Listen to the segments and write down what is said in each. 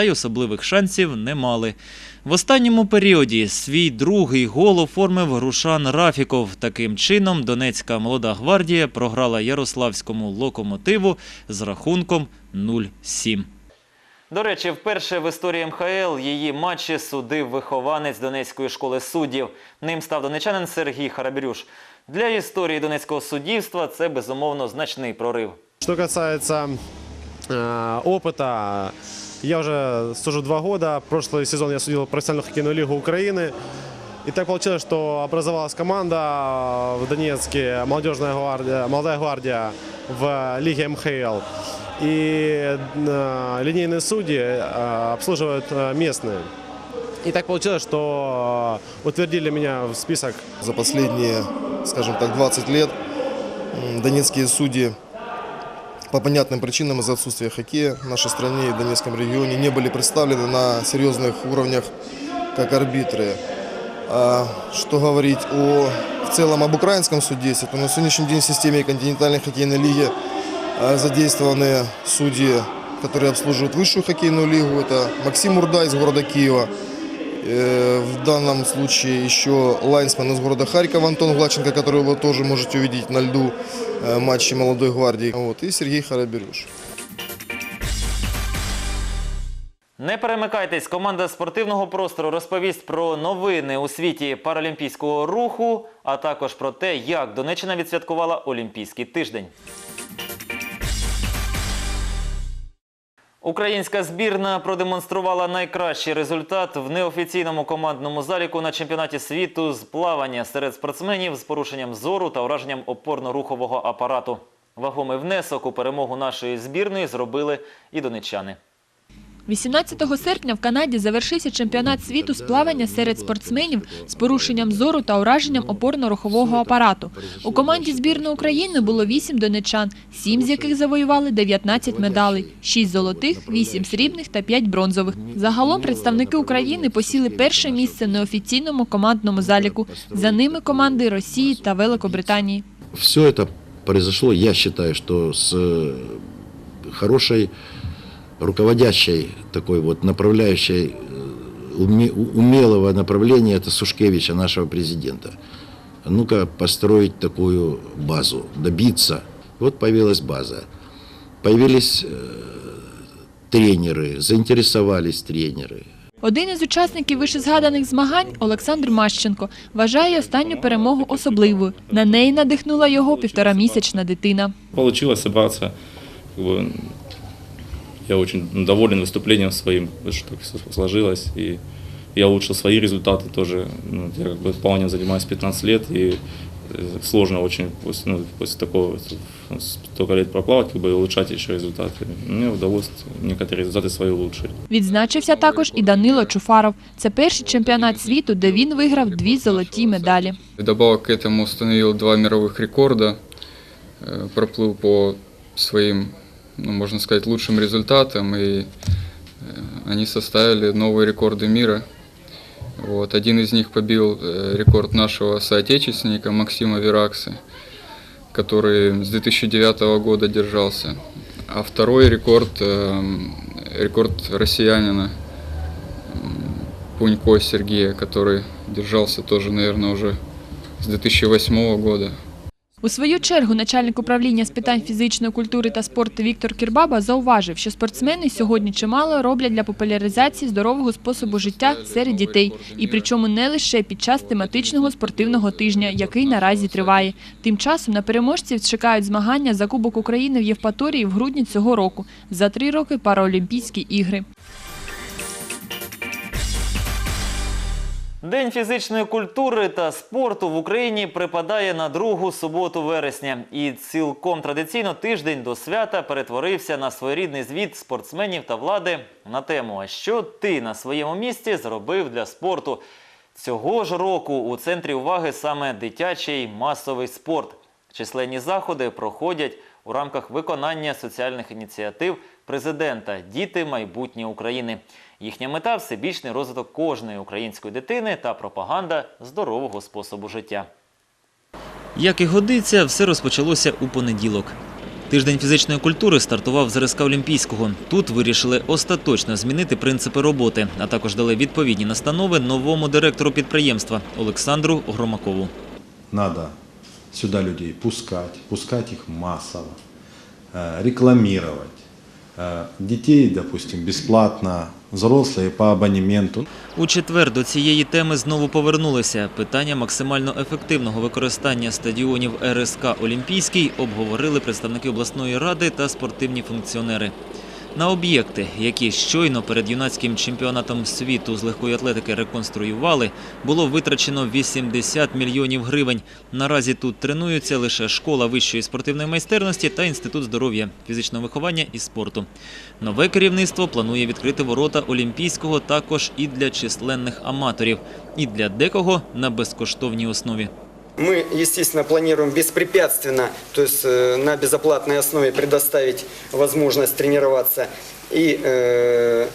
та й особливих шансів не мали. В останньому періоді свій другий гол оформив Рушан Рафіков. Таким чином, Донецька молода гвардія програла Ярославському локомотиву з рахунком 0-7. До речі, вперше в історії МХЛ її матчі судив вихованець Донецької школи суддів. Ним став донечанин Сергій Харабірюш. Для історії донецького суддівства це безумовно значний прорив. Что касается э, опыта, я уже служу два года. Прошлый сезон я судил профессиональную хоккейную лигу Украины. И так получилось, что образовалась команда в Донецке, молодежная гвардия, молодая гвардия в лиге МХЛ. И э, линейные судьи э, обслуживают э, местные. И так получилось, что утвердили меня в список За последние, скажем так, 20 лет донецкие судьи по понятным причинам из-за отсутствия хоккея в нашей стране и в Донецком регионе не были представлены на серьезных уровнях как арбитры. А что говорить о, в целом об украинском судействе, то на сегодняшний день в системе континентальной хоккейной лиги а, задействованы судьи, которые обслуживают высшую хоккейную лигу. Это Максим Урда из города Киева, Э, в данном случае еще лайнсмен из города Харькова Антон Глаченко, которого вы тоже можете увидеть на льду э, матче молодой гвардии. Вот, и Сергей Хараберюш. Не перемикайтесь, команда спортивного простору розповість про новини у світі паралімпійського руху, а також про те, як Донеччина відсвяткувала Олімпійський тиждень. Українська збірна продемонструвала найкращий результат в неофіційному командному заліку на чемпіонаті світу з плавання серед спортсменів з порушенням зору та ураженням опорно-рухового апарату. Вагомий внесок у перемогу нашої збірної зробили і донеччани. 18 серпня в Канаді завершився чемпіонат світу з плавання серед спортсменів з порушенням зору та ураженням опорно-рухового апарату. У команді збірної України було 8 донечан, 7 з яких завоювали 19 медалей, 6 золотих, 8 срібних та 5 бронзових. Загалом представники України посіли перше місце в неофіційному командному заліку. За ними команди Росії та Великобританії. все это произошло, я считаю, что с э, хорошей руководящей такой вот направляющей э, уме- у- умелого направления это Сушкевича, нашего президента. Ну-ка построить такую базу, добиться. Вот появилась база. Появились э, тренеры, заинтересовались тренеры. Один із учасників вишезгаданих змагань Олександр Мащенко вважає останню перемогу особливою. На неї надихнула його півторамісячна дитина. Получилось собраться. Как бы, я очень доволен выступлением своим, что так все сложилось. И я улучшил свои результаты тоже. Ну, я как бы плаванием занимаюсь 15 лет, и э, сложно очень после, ну, после такого ну, столько лет проплавать, как бы улучшать еще результаты. Мне удалось некоторые результаты свои улучшить. Відзначився також і Данило Чуфаров. Це перший чемпіонат світу, де він виграв дві золоті медалі. Вдобавок к этому установил два мировых рекорда, э, проплыл по своим, ну, можно сказать, лучшим результатам, и э, они составили новые рекорды мира. Вот. Один из них побил э, рекорд нашего соотечественника Максима Веракса, который с 2009 года держался. А второй рекорд, э, рекорд россиянина Пунько Сергея, который держался тоже, наверное, уже с 2008 года. У свою чергу начальник управління з питань фізичної культури та спорту Віктор Кірбаба зауважив, що спортсмени сьогодні чимало роблять для популяризації здорового способу життя серед дітей, і причому не лише під час тематичного спортивного тижня, який наразі триває. Тим часом на переможців чекають змагання за Кубок України в Євпаторії в грудні цього року. За три роки Параолімпійські ігри. День фізичної культури та спорту в Україні припадає на другу суботу вересня. І цілком традиційно тиждень до свята перетворився на своєрідний звіт спортсменів та влади на тему «А що ти на своєму місці зробив для спорту? Цього ж року у центрі уваги саме дитячий масовий спорт. Численні заходи проходять у рамках виконання соціальних ініціатив президента Діти майбутнє України. Їхня мета всебічний розвиток кожної української дитини та пропаганда здорового способу життя. Як і годиться, все розпочалося у понеділок. Тиждень фізичної культури стартував з РСК Олімпійського. Тут вирішили остаточно змінити принципи роботи, а також дали відповідні настанови новому директору підприємства Олександру Громакову. Надо сюда людей пускать, пускать их массово, э, рекламировать. Э, Детей, допустим, бесплатно, взрослые по абонементу. У четвер до цієї теми знову повернулися. Питання максимально ефективного використання стадіонів РСК Олімпійський обговорили представники обласної ради та спортивні функціонери. На об'єкти, які щойно перед юнацьким чемпіонатом світу з легкої атлетики реконструювали, було витрачено 80 мільйонів гривень. Наразі тут тренуються лише школа вищої спортивної майстерності та інститут здоров'я, фізичного виховання і спорту. Нове керівництво планує відкрити ворота Олімпійського також і для численних аматорів, і для декого на безкоштовній основі. Мы, естественно, планируем беспрепятственно, то есть э, на безоплатной основе предоставить возможность тренироваться и э,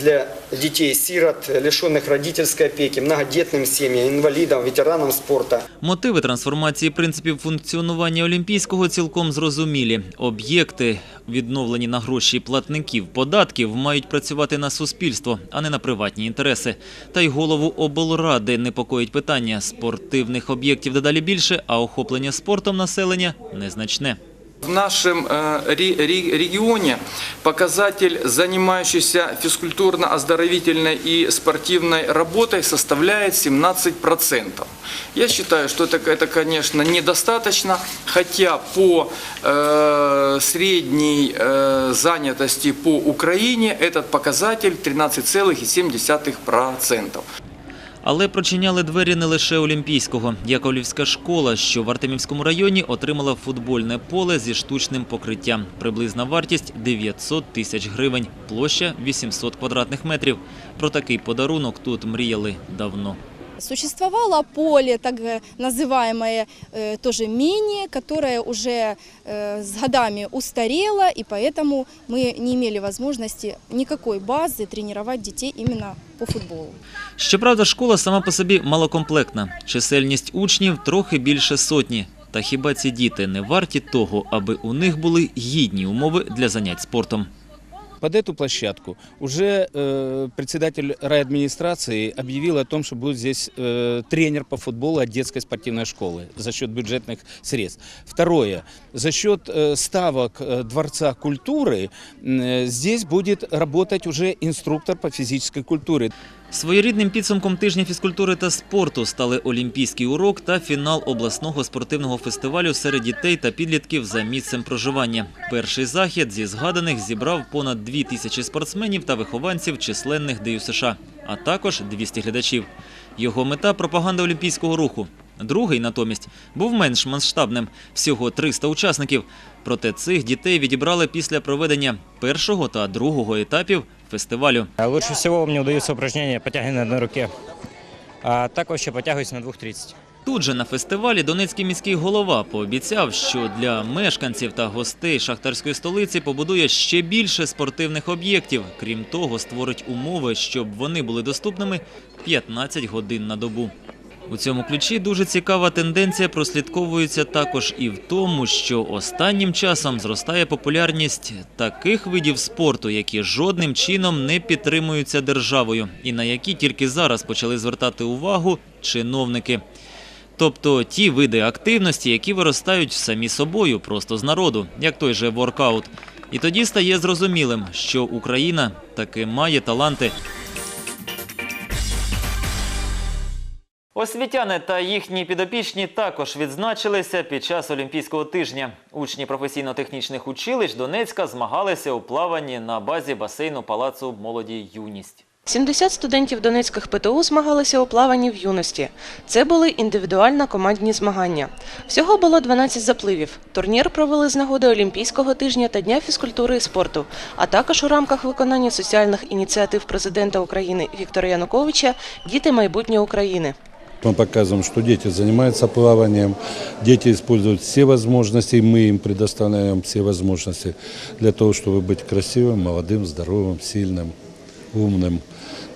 для детей-сирот, лишенных родительской опеки, многодетным семьям, инвалидам, ветеранам спорта. Мотиви трансформації принципів функціонування Олімпійського цілком зрозумілі. Об'єкти, відновлені на гроші платників податків, мають працювати на суспільство, а не на приватні інтереси. Та й голову облради непокоїть питання. Спортивних об'єктів дедалі більше, а охоплення спортом населення незначне. В нашем э, ре- ре- регионе показатель, занимающийся физкультурно-оздоровительной и спортивной работой, составляет 17%. Я считаю, что это, это конечно, недостаточно, хотя по э, средней э, занятости по Украине этот показатель 13,7%. Але прочиняли двері не лише Олімпійського. Яковлівська школа, що в Артемівському районі, отримала футбольне поле зі штучним покриттям. Приблизна вартість 900 тисяч гривень, площа 800 квадратних метрів. Про такий подарунок тут мріяли давно. Существовало поле, так э, называемое э, тоже мини, которое уже э, с годами устарело, и поэтому мы не имели возможности никакой базы тренировать детей именно по футболу. Щоправда, школа сама по собі малокомплектна. Чисельність учнів трохи більше сотні. Та хіба ці діти не варті того, аби у них були гідні умови для занять спортом? Под эту площадку уже э, председатель райадминистрации объявил о том, что будет здесь э, тренер по футболу от детской спортивной школы за счет бюджетных средств. Второе. За счет э, ставок э, Дворца культуры э, здесь будет работать уже инструктор по физической культуре. Своєрідним підсумком тижня фізкультури та спорту стали олімпійський урок та фінал обласного спортивного фестивалю серед дітей та підлітків за місцем проживання. Перший захід зі згаданих зібрав понад дві тисячі спортсменів та вихованців численних ДЮСШ, а також 200 глядачів. Його мета – пропаганда олімпійського руху. Другий, натомість, був менш масштабним – всього 300 учасників. Проте цих дітей відібрали після проведення першого та другого етапів фестивалю. А Лучше всего мне удаются упражнения потяги на одной руке. А так вообще подтягиваюсь на 2.30. Тут же на фестивалі Донецький міський голова пообіцяв, що для мешканців та гостей шахтарської столиці побудує ще більше спортивних об'єктів. Крім того, створить умови, щоб вони були доступними 15 годин на добу. У цьому ключі дуже цікава тенденція прослідковується також і в тому, що останнім часом зростає популярність таких видів спорту, які жодним чином не підтримуються державою, і на які тільки зараз почали звертати увагу чиновники. Тобто ті види активності, які виростають самі собою, просто з народу, як той же воркаут. І тоді стає зрозумілим, що Україна таки має таланти. Освітяни та їхні підопічні також відзначилися під час Олімпійського тижня. Учні професійно-технічних училищ Донецька змагалися у плаванні на базі басейну Палацу молоді юність. 70 студентів Донецьких ПТУ змагалися у плаванні в юності. Це були індивідуально-командні змагання. Всього було 12 запливів. Турнір провели з нагоди Олімпійського тижня та Дня фізкультури і спорту, а також у рамках виконання соціальних ініціатив президента України Віктора Януковича «Діти майбутнє України». Мы показываем, что дети занимаются плаванием, дети используют все возможности, и мы им предоставляем все возможности для того, чтобы быть красивым, молодым, здоровым, сильным, умным.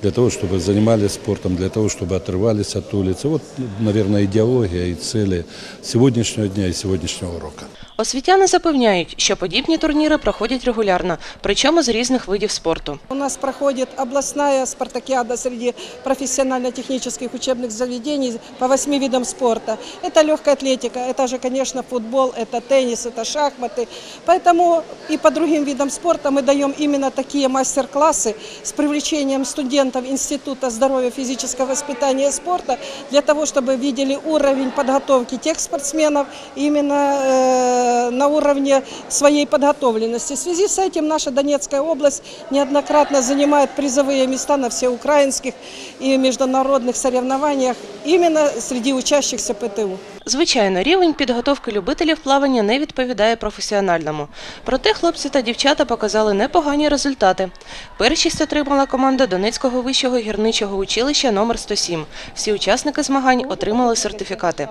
для того, чтобы занимались спортом, для того, чтобы отрывались от улицы. Вот, наверное, идеология и цели сегодняшнего дня и сегодняшнего урока. Освітяни запевняють, що подібні турніри проходять регулярно, причому з різних видів спорту. У нас проходит областная спартакиада среди профессионально-технических учебных заведений по восьми видам спорта. Это легкая атлетика, это же, конечно, футбол, это теннис, это шахматы. Поэтому и по другим видам спорта мы даем именно такие мастер-классы с привлечением студентов Института здоровья, физического воспитания и спорта для того, чтобы видели уровень подготовки тех спортсменов именно э, на уровне своей подготовленности. В связи с этим наша Донецкая область неоднократно занимает призовые места на всеукраинских и международных соревнованиях именно среди учащихся ПТУ. Звичайно, рівень підготовки любителів плавання не відповідає професіональному. Проте хлопці та дівчата показали непогані результати. Першість отримала команда Донецького вищого гірничого училища номер 107. Всі учасники змагань отримали сертифікати.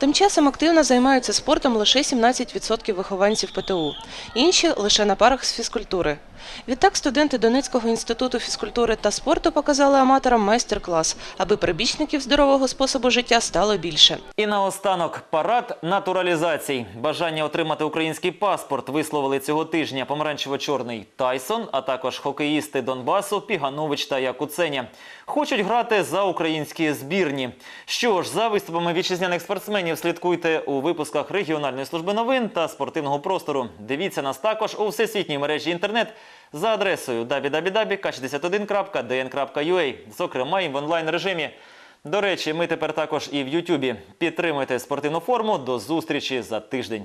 Тим часом активно займаються спортом лише 17% вихованців ПТУ, інші лише на парах з фізкультури. Відтак студенти Донецького інституту фізкультури та спорту показали аматорам майстер-клас, аби прибічників здорового способу життя стало більше. І наостанок парад натуралізацій. Бажання отримати український паспорт висловили цього тижня помаранчево-чорний Тайсон, а також хокеїсти Донбасу Піганович та Якуценя. Хочуть грати за українські збірні. Що ж, за виступами вітчизняних спортсменів слідкуйте у випусках регіональної служби новин та спортивного простору. Дивіться нас також у всесвітній мережі інтернет за адресою www.k61.dn.ua, зокрема і в онлайн режимі. До речі, ми тепер також і в Ютубі. Підтримуйте спортивну форму. До зустрічі за тиждень.